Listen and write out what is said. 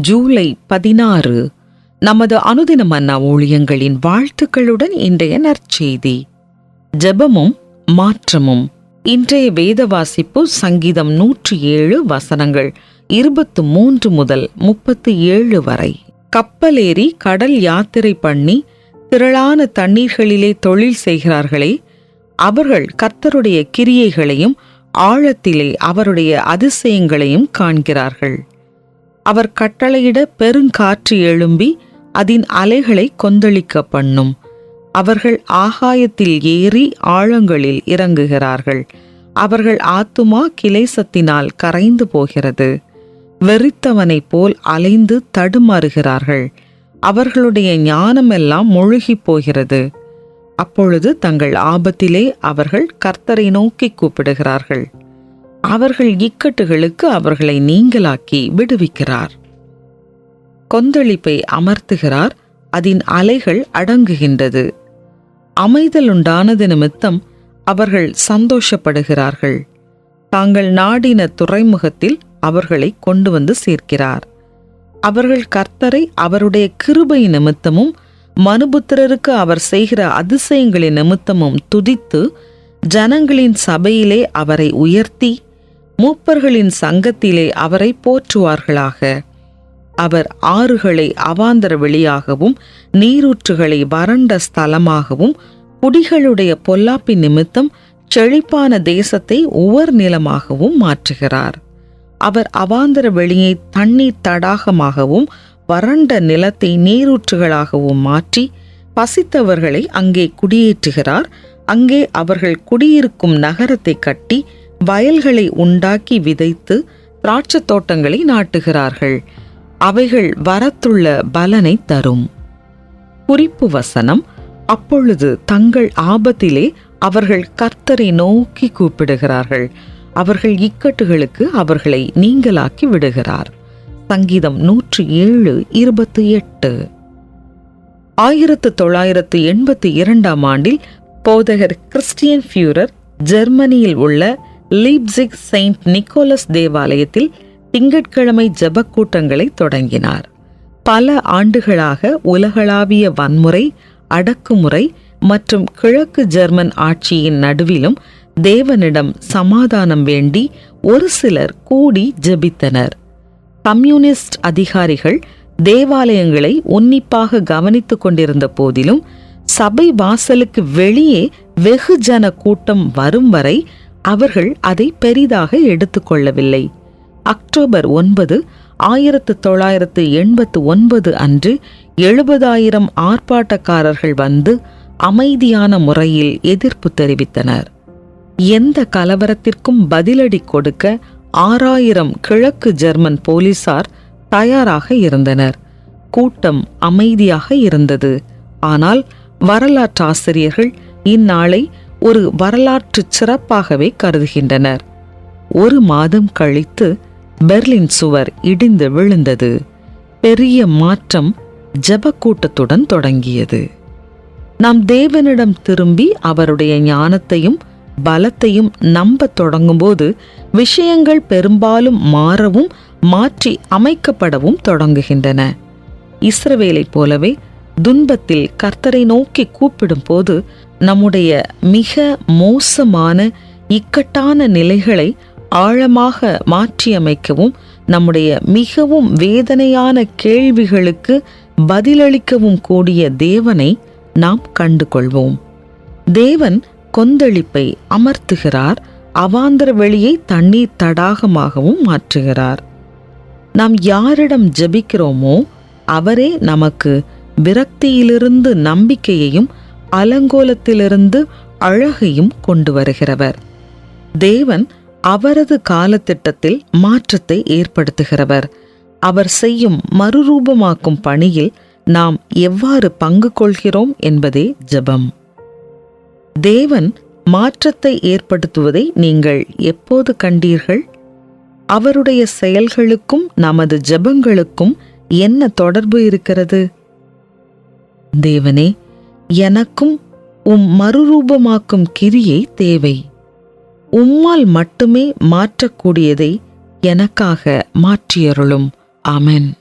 ஜூலை பதினாறு நமது அனுதின மன்னா ஊழியங்களின் வாழ்த்துக்களுடன் இன்றைய நற்செய்தி. ஜெபமும் மாற்றமும். இன்றைய வேத வாசிப்பு சங்கீதம் நூற்றி ஏழு வசனங்கள் இருபத்து மூன்று முதல் முப்பத்து ஏழு வரை. கப்பலேறி கடல் யாத்திரை பண்ணி திரளான தண்ணீர்களிலே தொழில் செய்கிறார்களே அவர்கள் கர்த்தருடைய கிரியைகளையும் ஆழத்திலே அவருடைய அதிசயங்களையும் காண்கிறார்கள். அவர் கட்டளையிட பெருங்காற்று எழும்பி அதன் அலைகளை கொந்தளிக்க பண்ணும் அவர்கள் ஆகாயத்தில் ஏறி ஆழங்களில் இறங்குகிறார்கள். அவர்கள் ஆத்துமா கிலேசத்தினால் கரைந்து போகிறது. வெறித்தவனைப் போல் அலைந்து தடுமாறுகிறார்கள். அவர்களுடைய ஞானமெல்லாம் முழுகிப் போகிறது. அப்பொழுது தங்கள் ஆபத்திலே அவர்கள் கர்த்தரை நோக்கி கூப்பிடுகிறார்கள். அவர்கள் இக்கட்டுகளுக்கு அவர்களை நீங்களாக்கி விடுவிக்கிறார். கொந்தளிப்பை அமர்த்துகிறார் அதன் அலைகள் அடங்குகின்றது. அமைதலுண்டானது நிமித்தம் அவர்கள் சந்தோஷப்படுகிறார்கள். தாங்கள் நாடின துறைமுகத்தில் அவர்களை கொண்டு வந்து சேர்க்கிறார். அவர்கள் கர்த்தரை அவருடைய கிருபை நிமித்தமும் மனுபுத்திரருக்கு அவர் செய்கிற அதிசயங்களின் நிமித்தமும் துதித்து ஜனங்களின் சபையிலே அவரை உயர்த்தி மூப்பர்களின் சங்கத்திலே அவரை போற்றுவார்களாக. அவர் ஆறுகளை அவாந்தர வெளியாகவும் நீரூற்றுகளை வறண்ட ஸ்தலமாகவும் குடிகளுடைய பொல்லாப்பி நிமித்தம் செழிப்பான தேசத்தை உவர் நிலமாகவும் மாற்றுகிறார். அவர் அவாந்தர வெளியை தண்ணீர் தடாகமாகவும் வறண்ட நிலத்தை நீரூற்றுகளாகவும் மாற்றி பசித்தவர்களை அங்கே குடியேற்றுகிறார். அங்கே அவர்கள் குடியிருக்கும் நகரத்தை கட்டி வயல்களை உண்டாக்கி விதைத்து திராட்சத் தோட்டங்களை நாட்டுகிறார்கள். அவைகள் வரத்துள்ள பலனை தரும். குறிப்பு வசனம் அப்பொழுது தங்கள் ஆபத்திலே அவர்கள் கர்த்தரை நோக்கி கூப்பிடுகிறார்கள். அவர்கள் இக்கட்டுகளுக்கு அவர்களை நீங்களாக்கி விடுகிறார். சங்கீதம் நூற்றி ஏழு இருபத்தி எட்டு. ஆயிரத்து தொள்ளாயிரத்து எண்பத்தி இரண்டாம் ஆண்டில் போதகர் கிறிஸ்டியன் ஃபியூரர் ஜெர்மனியில் உள்ள லீப்சிக் செயின்ட் நிக்கோலஸ் தேவாலயத்தில் திங்கட்கிழமை ஜபக்கூட்டங்களை தொடங்கினார். பல ஆண்டுகளாக உலகளாவிய வன்முறை அடக்குமுறை மற்றும் கிழக்கு ஜெர்மன் ஆட்சியின் நடுவிலும் தேவனிடம் சமாதானம் வேண்டி ஒரு சிலர் கூடி ஜெபித்தனர். கம்யூனிஸ்ட் அதிகாரிகள் தேவாலயங்களை உன்னிப்பாக கவனித்துக் கொண்டிருந்த போதிலும் சபை வாசலுக்கு வெளியே வெகுஜன கூட்டம் வரும் வரை அவர்கள் அதை பெரிதாக எடுத்துக்கொள்ளவில்லை. அக்டோபர் ஒன்பது ஆயிரத்து தொள்ளாயிரத்து எண்பத்து ஒன்பது அன்று எழுபதாயிரம் ஆர்ப்பாட்டக்காரர்கள் வந்து அமைதியான முறையில் எதிர்ப்பு தெரிவித்தனர். எந்த கலவரத்திற்கும் பதிலடி கொடுக்க ஆறாயிரம் கிழக்கு ஜெர்மன் போலீசார் தயாராக இருந்தனர். கூட்டம் அமைதியாக இருந்தது. ஆனால் வரலாற்றாசிரியர்கள் இந்நாளை ஒரு வரலாற்று சிறப்பாகவே கருதுகின்றனர். ஒரு மாதம் கழித்து பெர்லின் சுவர் இடிந்து விழுந்தது. பெரிய மாற்றம் ஜெபக்கூட்டத்துடன் தொடங்கியது. நாம் தேவனிடம் திரும்பி அவருடைய ஞானத்தையும் பலத்தையும் நம்பத் தொடங்கும்போது விஷயங்கள் பெரும்பாலும் மாறவும் மாற்றி அமைக்கப்படவும் தொடங்குகின்றன. இஸ்ரவேலைப் போலவே துன்பத்தில் கர்த்தரை நோக்கி கூப்பிடும்போது நம்முடைய மிக மோசமான இக்கட்டான நிலைகளை ஆழமாக மாற்றியமைக்கவும் நம்முடைய மிகவும் வேதனையான கேள்விகளுக்கு பதிலளிக்கவும் கூடிய தேவனை நாம் கண்டு கொள்வோம் தேவன் கொந்தளிப்பை அமர்த்துகிறார் அவாந்தர வெளியை தண்ணீர் தடாகமாகவும் மாற்றுகிறார். நாம் யாரிடம் ஜெபிக்கிறோமோ அவரே நமக்கு விரக்தியிலிருந்து நம்பிக்கையையும் அலங்கோலத்திலிருந்து அழகையும் கொண்டு வருகிறவர். தேவன் அவரது காலத்திட்டத்தில் மாற்றத்தை ஏற்படுத்துகிறவர். அவர் செய்யும் மறுரூபமாக்கும் பணியில் நாம் எவ்வாறு பங்கு கொள்கிறோம் என்பதே ஜெபம். தேவன் மாற்றத்தை ஏற்படுத்துவதை நீங்கள் எப்போது கண்டீர்கள்? அவருடைய செயல்களுக்கும் நமது ஜெபங்களுக்கும் என்ன தொடர்பு இருக்கிறது? தேவனே எனக்கும் உம் மறுரூபமாக்கும் கிரியை தேவை. உம்மால் மட்டுமே மாற்றக்கூடியதை எனக்காக மாற்றியருளும். ஆமென்.